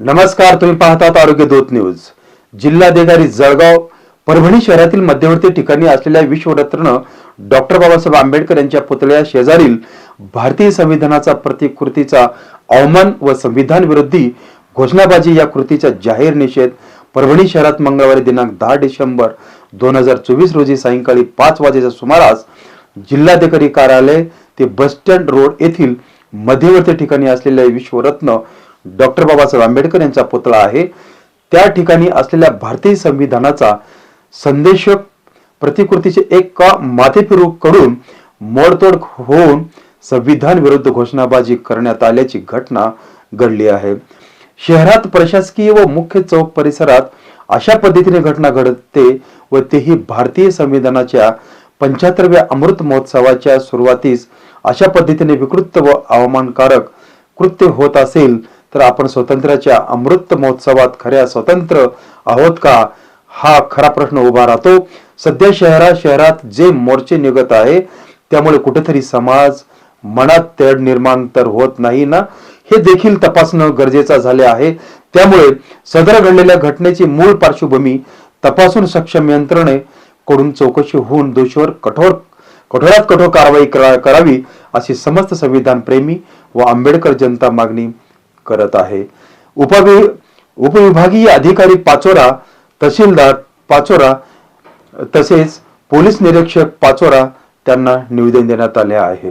नमस्कार तुम्ही पाहतात आरोग्य दूत न्यूज. जिल्हाधिकारी जळगाव परभणी शहरातील मध्यवर्ती ठिकाणी असलेल्या विश्वरत्न डॉक्टर बाबासाहेब आंबेडकर यांच्या पुतळ्या शेजारील भारतीय संविधानाचा प्रतिकृतीचा अवमान व संविधान विरोधी घोषणाबाजी या कृतीचा जाहीर निषेध परभणी शहरात मंगळवारी दिनांक दहा डिसेंबर दोन हजार चोवीस रोजी सायंकाळी पाच वाजेच्या सुमारास जिल्हाधिकारी कार्यालय ते बस स्टँड रोड येथील मध्यवर्ती ठिकाणी असलेल्या विश्वरत्न डॉक्टर बाबासाहेब आंबेडकर यांचा पुतळा आहे. त्या ठिकाणी असलेल्या भारतीय संविधानाचा संदेशक प्रतिकृतीचे एका माथेफिरूकडून मोडतोड होऊन संविधान विरुद्ध घोषणाबाजी करण्यात आल्याची घटना घडली आहे. शहरात प्रशासकीय व मुख्य चौक परिसरात अशा पद्धतीने घटना घडते व तेही भारतीय संविधानाच्या पंच्याहत्तरव्या अमृत महोत्सवाच्या सुरुवातीस अशा पद्धतीने विकृत व अवमानकारक कृत्य होत असेल तर आपण स्वातंत्र्याच्या अमृत महोत्सवात खऱ्या स्वतंत्र आहोत का? हा खरा प्रश्न उभा राहतो. सध्या शहरात शहरात जे मोर्चे निघत आहे त्यामुळे कुठेतरी समाज मनात तेढ निर्माण तर होत नाही ना? हे देखील तपासणं गरजेचं झाले आहे. त्यामुळे सदर घडलेल्या घटनेची मूळ पार्श्वभूमी तपासून सक्षम यंत्रणे कडून चौकशी होऊन दोषीवर कठोर कठोरात कठोर कारवाई करा- करावी अशी समस्त संविधान प्रेमी व आंबेडकर जनता मागणी करत आहे. उपवि उपविभागीय अधिकारी पाचोरा तहसीलदार पाचोरा तसेच पोलीस निरीक्षक पाचोरा त्यांना निवेदन देण्यात आले आहे.